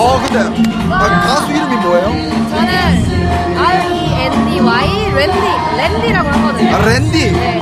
어 근데 아, 가수 이름이 뭐예요? 저는 R E N D Y 랜디 랜디라고 하거든요. 아, 랜디. 네.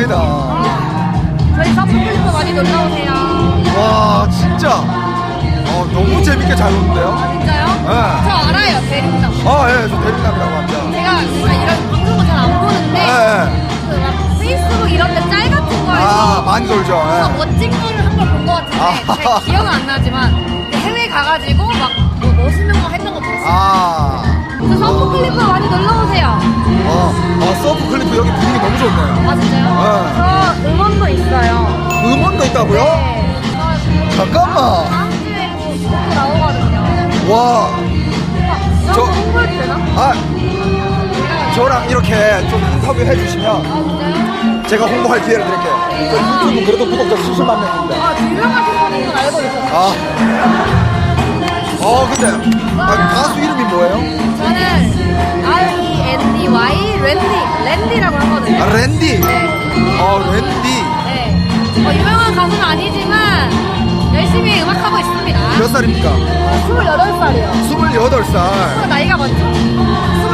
아니다. 저희 서프클리프 많이 놀러 오세요. 와 진짜 어, 너무 재밌게 잘 노는데요. 진짜요? 네. 저 알아요. 대림남. 아 예 저 대리남이라고 합니다. 제가 진짜 이런 방송은 잘안 보는데 예. 그 막 페이스북 이런 데 짤 같은 거에서 아 많이 돌죠. 뭔가 예. 멋진 거를 한번본것 같은데 아. 잘 기억은 안 나지만 해외 가가지고 막뭐 멋있는 거 했던 거 봤어요. 아 저 서프클리프 많이 놀러 오세요. 어, 어 서브 클리프 여기 분위기 너무 좋네요. 아 진짜요? 저 음원도 있어요. 음원도 있다고요? 네. 저 잠깐만. 다음 주에 뭐 곡도 나오거든요. 와, 저 저- 홍보해도 되나? 아 저랑 이렇게 좀 인터뷰 해 주시면 아 진짜요? 제가 홍보할 기회를 드릴게요. 저 유튜브 그래도 구독자 70만 명인데. 아 유명하신 분인 건 알고 있었어요. 아, 어 근데 아, 가수 이름이 뭐예요? 저는 E 랜디. 네. 어, 랜디. 네. 뭐 유명한 가수는 아니지만 열심히 음악하고 있습니다. 몇 살입니까? 28살이요. 28살. 나이가 많죠?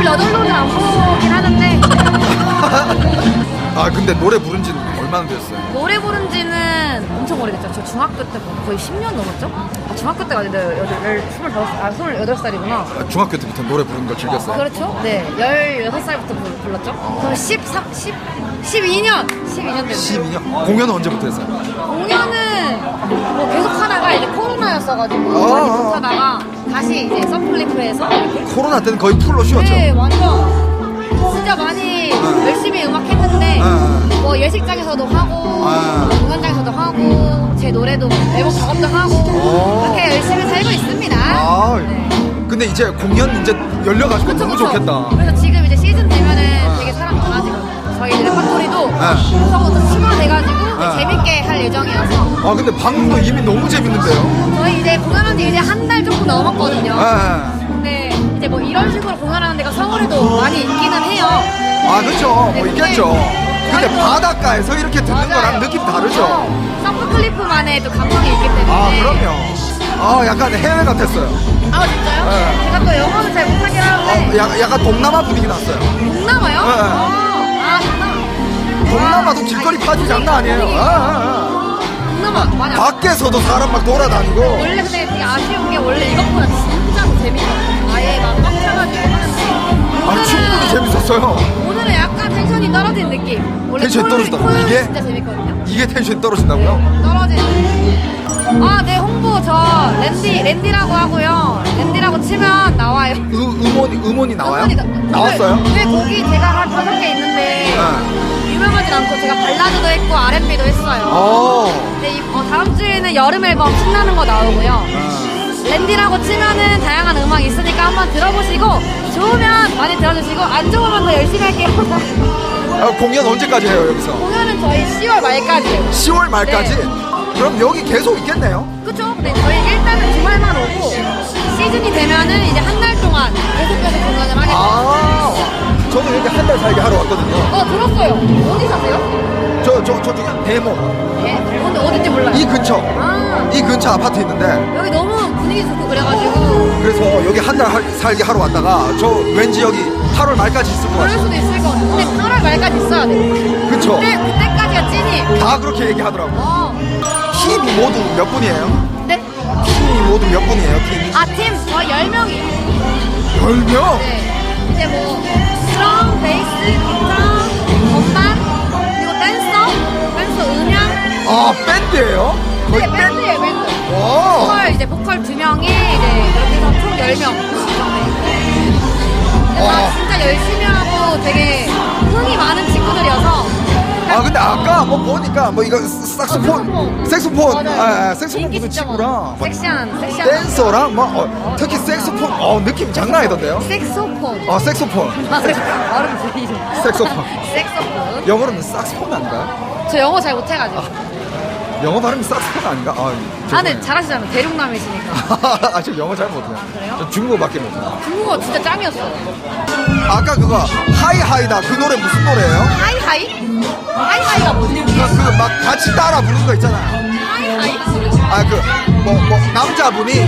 28로는 안 보긴 하는데 아, 근데 노래 부른 지는 얼마나 됐어요? 노래 부른 지는 엄청 오래됐죠. 저 중학교 때 거의 10년 넘었죠? 아, 중학교 때가 아닌데 25살, 아, 28살이구나. 아, 중학교 때부터 노래 부르는 걸 즐겼어요? 그렇죠? 네. 16살부터 불렀죠? 그럼 13, 10, 12년! 12년 됐어요. 12년. 공연은 언제부터 했어요? 공연은 뭐 계속 하다가 이제 코로나였어가지고 어, 많이 어. 못 하다가 다시 이제 서플리프에서 코로나 때는 거의 풀로 쉬었죠? 네 완전 진짜 많이 열심히 음악 했는데 네. 뭐 예식장에서도 하고 네. 공연장에서도 하고 제 노래도 앨범 작업도 하고 오. 그렇게 열심히 살고 있습니다. 아, 네. 근데 이제 공연 이제 열려가지고 그쵸, 너무 그쵸. 좋겠다. 그래서 지금 이제 시즌 되면은 되게 사람 많아지거든요. 저희 레퍼토리도 네. 구성부터 추가돼가지고 네. 재밌게 할 예정이어서 아, 근데 방금도 이미 너무 재밌는데요? 저희 이제 공연한 지 이제 한 달 조금 넘었거든요. 네. 이제 뭐 이런 식으로 공연하는 데가 서울에도 많이 있기는 해요. 아, 그렇죠. 뭐 네, 있겠죠. 근데 바닷가에서 이렇게 듣는. 거랑 느낌 다르죠? 서프클리프만의 또 감성이 있기 때문에. 아, 그럼요. 아, 약간 해외 같았어요. 아 진짜요? 네. 제가 또 영어는 잘 못하긴 어, 하는데. 약, 약간 동남아 분위기 났어요. 동남아요? 네. 아, 아 동남아. 동남아도 아, 길거리 아니, 파티 장난 아니에요. 분위기. 아, 아, 동남아 아. 맞아. 밖에서도 사람 막 돌아다니고. 원래 근데 되게 아쉬운 게 원래 이것보다 진짜 더 재밌거든요. 아예 막 꽉 차가지고 하는데. 아, 충분히 재밌었어요. 오늘은 약간 텐션이 떨어진 느낌. 원래 텐션이 토요일- 떨어졌다고? 토요일 이게? 진짜 재밌거든요. 이게 텐션이 떨어진다고요? 네, 떨어지는. 아, 네, 홍보 저 랜디, 랜디라고 하고요. 랜디라고 치면 나와요. 음, 음원이, 음원이 나와요? 나- 나왔어요? 네, 곡이 제가 한 다섯 개 있는데 네. 유명하진 않고 제가 발라드도 했고 R&B도 했어요. 어. 근데 이, 어, 다음 주에는 여름 앨범 신나는 거 나오고요. 랜디라고 치면은 다양한 음악 있으니까 한번 들어보시고 좋으면 많이 들어주시고 안 좋으면 더 열심히 할게요. 아, 공연 언제까지 해요, 여기서? 공연은 저희 10월 말까지예요. 10월 말까지? 네. 그럼 여기 계속 있겠네요? 그쵸? 네, 저희 일단은 주말만 오고 시즌이 되면은 이제 한 달 동안 계속해서 공연을 돼요. 아, 저도 여기 한 달 살기 하러 왔거든요. 어, 들었어요. 어디 사세요? 저, 저, 저 중에 대모. 예, 근데 어딘지 몰라요. 이 근처. 아, 이 근처 아파트 있는데, 여기 너무 분위기 좋고 그래가지고 그래서 여기 한 달 살기 하러 왔다가, 저 왠지 여기 8월 말까지 있을 것 그럴 같아요. 수도 있을 것 같아요. 근데 8월 말까지 있어야 돼요. 그쵸? 그때, 그때까지가 찐이. 다 그렇게 얘기하더라고요. 어, 모두 몇 분이에요? 네? 팀이 모두 몇 분이에요, 팀이? 아, 팀 저희 10명이에요. 10명? 네. 이제 뭐, 드럼, 베이스, 기타, 아 밴드예요? 거의 네, 밴드예요, 밴드. 와. 보컬 이제 보컬 두 명이 이제 그렇게 해서 총 10명 와. 다 진짜 열심히 하고 되게 흥이 많은 친구들이어서 아 근데 아까 뭐 보니까 뭐 이거 색소폰, 색소폰, 맞아요. 아, 아, 색소폰 인기 진짜 친구랑 많아요. 뭐 섹시한 섹시한 댄서랑 뭐 어, 특히 색소폰, 어 느낌 장난 아니던데요? 색소폰 어 색소폰, 아, 발음 들리죠? 색소폰. 색소폰 영어로는 saksophone 아닌가요? 저 영어 잘 못해가지고 영어 발음이 saksophone 아닌가? 아, 아 근데 잘하시잖아요 대륙남이시니까 아, 저 영어 잘 못해요. 그래요? 저 중국어밖에 못해요. 중국어 진짜 짱이었어요 아까 그거 하이하이다 그 노래 무슨 노래예요? 하이하이? 하이하이가 뭐지? 그막 같이 따라 부르는 거 있잖아요. 하이하이 아 그 뭐 뭐 남자분이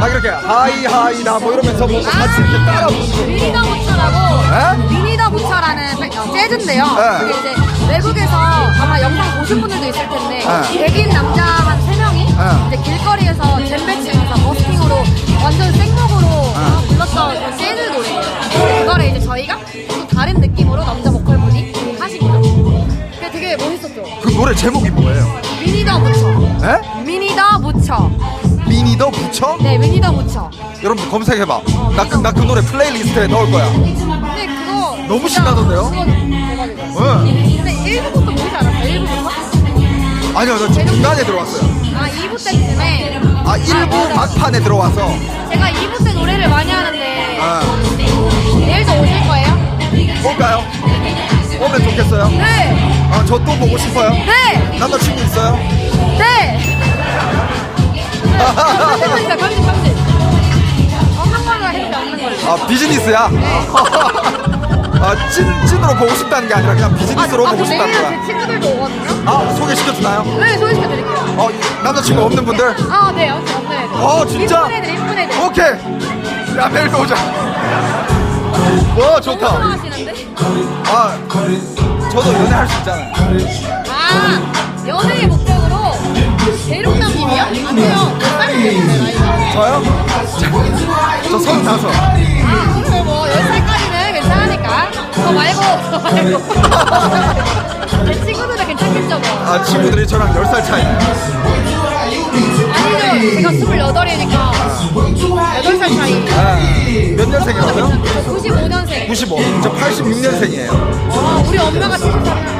막 이렇게 하이하이다 뭐 이러면서 뭐 같이 이렇게 따라 부르는 거. 미니더 부처라고 에? 미니더 부처라는 팬- 어, 재즈인데요. 네. 그게 이제 외국에서 아마 영상 보신 분들도 있을 텐데 네. 백인 남자 한 세 명이 네. 이제 길거리에서 잼배 치면서 버스킹으로 완전 생목으로 막 불렀던 그런 재즈 노래예요. 근데 그거를 이제 저희가 또 다른 느낌으로 남자 보컬분이 하신 거죠. 그게 되게 멋있었죠. 그 노래 제목이 뭐예요? 미니더 부처. 에? 미니 더 부처. 미니 더 부처? 네, 미니더 부처. 여러분들 검색해봐. 나그나그 노래 플레이리스트에 넣을 거야. 근데 그거 너무 진짜 신나던데요? 그거. 응. 근데 1부부터 보지 않았어요? 1부부터? 아니요, 저 중간에 들어왔어요. 아 2부 때쯤에 아, 1부 막판에 들어와서. 제가 2부 때 노래를 많이 하는데 아, 내일도 오실 거예요? 볼까요? 오면 좋겠어요. 네! 아, 저 또 보고 싶어요. 네! 남자친구 있어요? 네! 편집해주세요 편집 편집 없는 걸로 해주세요 없는 걸로 아, 비즈니스야? 아, 찐, 찐으로 보고 싶다는 게 아니라 그냥 비즈니스로 아, 보고 그 싶다는 내일은 거야. 제 친구들도 오거든요? 아, 소개시켜주나요? 네 소개시켜드릴게요 어, 남자친구 없는 분들? 아 네 아무튼 없는 애들 어, 진짜? 이쁜 애들 이쁜 애들 오케이. 야, 내일 오자. 와, 좋다. 좋아하시는데? 아, 저도 연애할 수 있잖아요. 아 연애의 목적으로 대륙남님이요? 아니요 몇 살이 되는데 나이가? 저요? 저 서른다섯. 아 그러면 뭐 10살까지는 그거 말고 그거 말고 내 친구들은 괜찮겠죠 뭐 아, 친구들이 저랑 10살 차이네요. 아니죠 제가 28이니까 8살 차이 아, 몇 년생이라고요? 저 95년생 95. 저 86년생이에요. 아 우리 엄마가 73년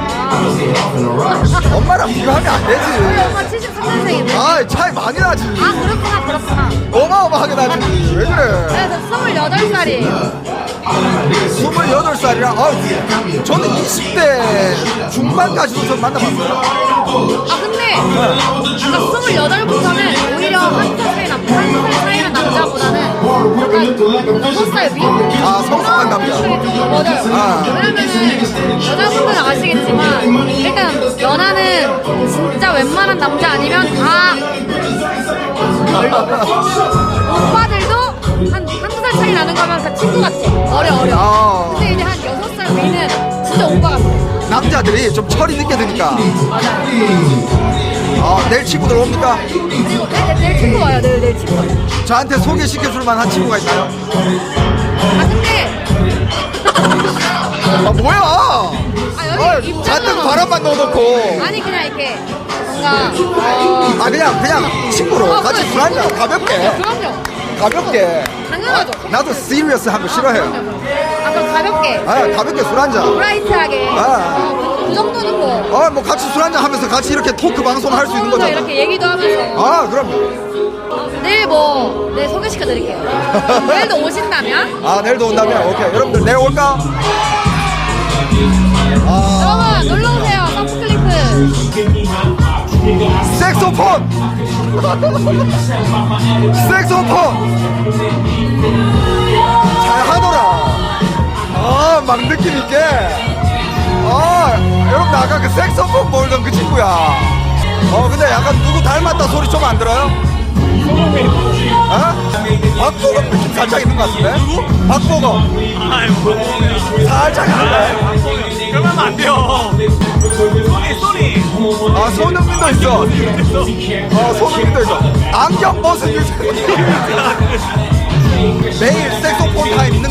엄마랑 비교하면 안 우리 되지. 엄마 73년생인데 아, 차이 많이 나지. 아 그렇구나 그렇구나 어마어마하게 나지. 왜 그래? 그래서 28살이에요 28살이라, 아, 저는 20대 중반까지도 전 만나봤어요. 아 근데 아까 28부터는 오히려 한살 차이 남, 한살 차이는 남자보다는 약간 여섯 살 위? 아, 성숙한 남자. 맞아요. 아. 왜냐면은 여자분들은 아시겠지만 일단 연하는 진짜 웬만한 남자 아니면 다 남자들이 좀 철이 늦게 드니까. 아, 내일 친구들 옵니까? 그리고 내, 내 친구 와요. 내, 내 친구. 저한테 소개시켜줄 만한 친구가 있나요? 아 근데 아, 뭐야? 아 여기 입장료 잔뜩 바람만 넣어놓고. 아니 그냥 이렇게 뭔가 어, 아, 그냥, 그냥 친구로 어, 같이 그래. 술 한잔 가볍게. 그럼요. 가볍게. 당연하죠. 나도 시리어스 한거 싫어해요. 가볍게 아, 가볍게 술 한잔. 브라이트하게 아. 어, 그, 그 정도는 뭐 아, 뭐 같이 술 한잔 하면서 같이 이렇게 토크 방송 할 수 있는 서로 거잖아. 이렇게 얘기도 하면서 아, 그럼. 내일 뭐 내일 소개시켜 드릴게요. 내일도 오신다면 아, 내일도 온다면 오케이. 여러분들 내일 올까? 아, 여러분 놀러 오세요. 서프클리프. 색소폰. 색소폰. 아, 막 느낌 있게. 아, 여러분 아까 그 색소폰 몰던 그 친구야. 어, 근데 약간 누구 닮았다 소리 좀 안 들어요? 어? 박보검 느낌 살짝 있는 것 같은데? 누구? 박보검. 살짝 있는데? 그러면 안 돼요. 소리 소리. 아, 손흥민도 있어. 어, 손흥민도 있어. 안경 벗은 유재석. 매일 색소폰 타임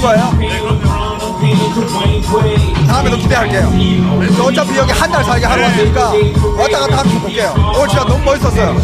기대할게요. 저 어차피 여기 한 달 살게 하러 왔으니까 왔다 갔다 하면서 볼게요. 오늘 진짜 너무 멋있었어요.